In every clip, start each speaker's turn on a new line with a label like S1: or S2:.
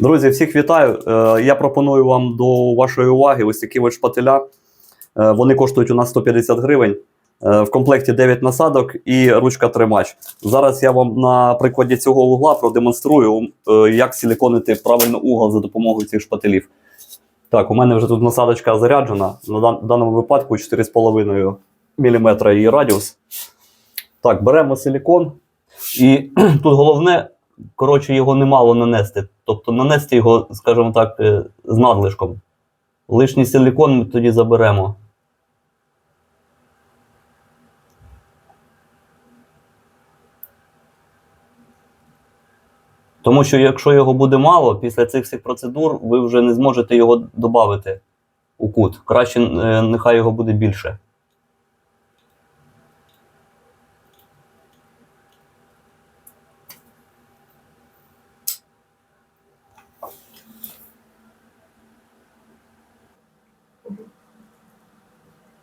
S1: Друзі, всіх вітаю. Е, Я пропоную вам до вашої уваги ось такі от шпателя. Е, Вони коштують у нас 150 гривень. Е, В комплекті 9 насадок і ручка тримач. Зараз я вам на прикладі цього угла продемонструю, як силіконити правильно угол за допомогою цих шпателів. Так, у мене вже тут насадочка заряджена. На даному випадку 4,5 мм її радіус. Так, беремо силікон. І тут головне, коротше, його немало нанести. Тобто нанести його, скажімо так, е, з надлишком. Лишній силікон ми тоді заберемо. Тому що якщо його буде мало, після цих всіх процедур ви вже не зможете його додати у кут. Краще е, нехай його буде більше.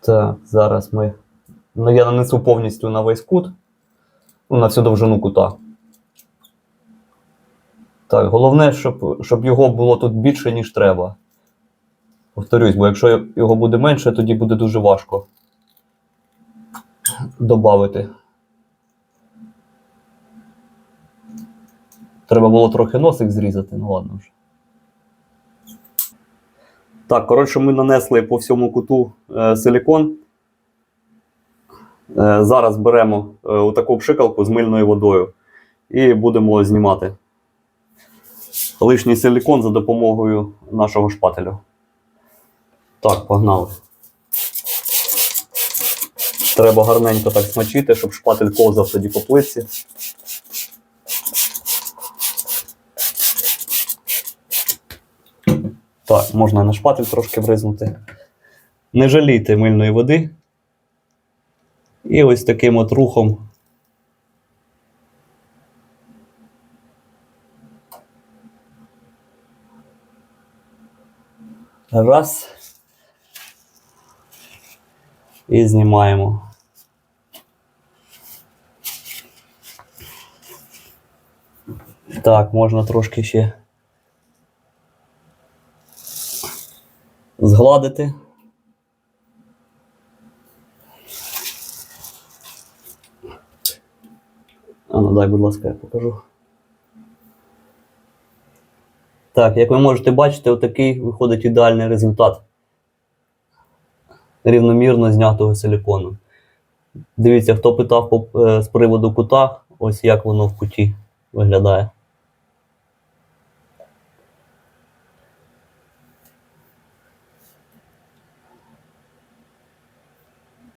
S1: Так, зараз ми. Ну, я нанесу повністю на весь кут. Ну, на всю довжину кута. Так, головне, щоб, щоб його було тут більше, ніж треба. Повторюсь, бо якщо його буде менше, тоді буде дуже важко додати. Треба було трохи носик зрізати, ну ладно вже. Так, коротше, ми нанесли по всьому куту е, силікон. Е, зараз беремо е, таку пшикалку з мильною водою і будемо знімати лишній силікон за допомогою нашого шпателю. Так, погнали. Треба гарненько так смочити, щоб шпатель ковзав тоді по плитці. Так, можна на шпатель трошки вризнути. Не жалійте мильної води. І ось таким от рухом. Раз. І знімаємо. Так, можна трошки ще згладити. А ну дай, будь ласка, я покажу. Так, як ви можете бачити, отакий виходить ідеальний результат рівномірно знятого силікону. Дивіться, хто питав е, з приводу кута, ось як воно в куті виглядає.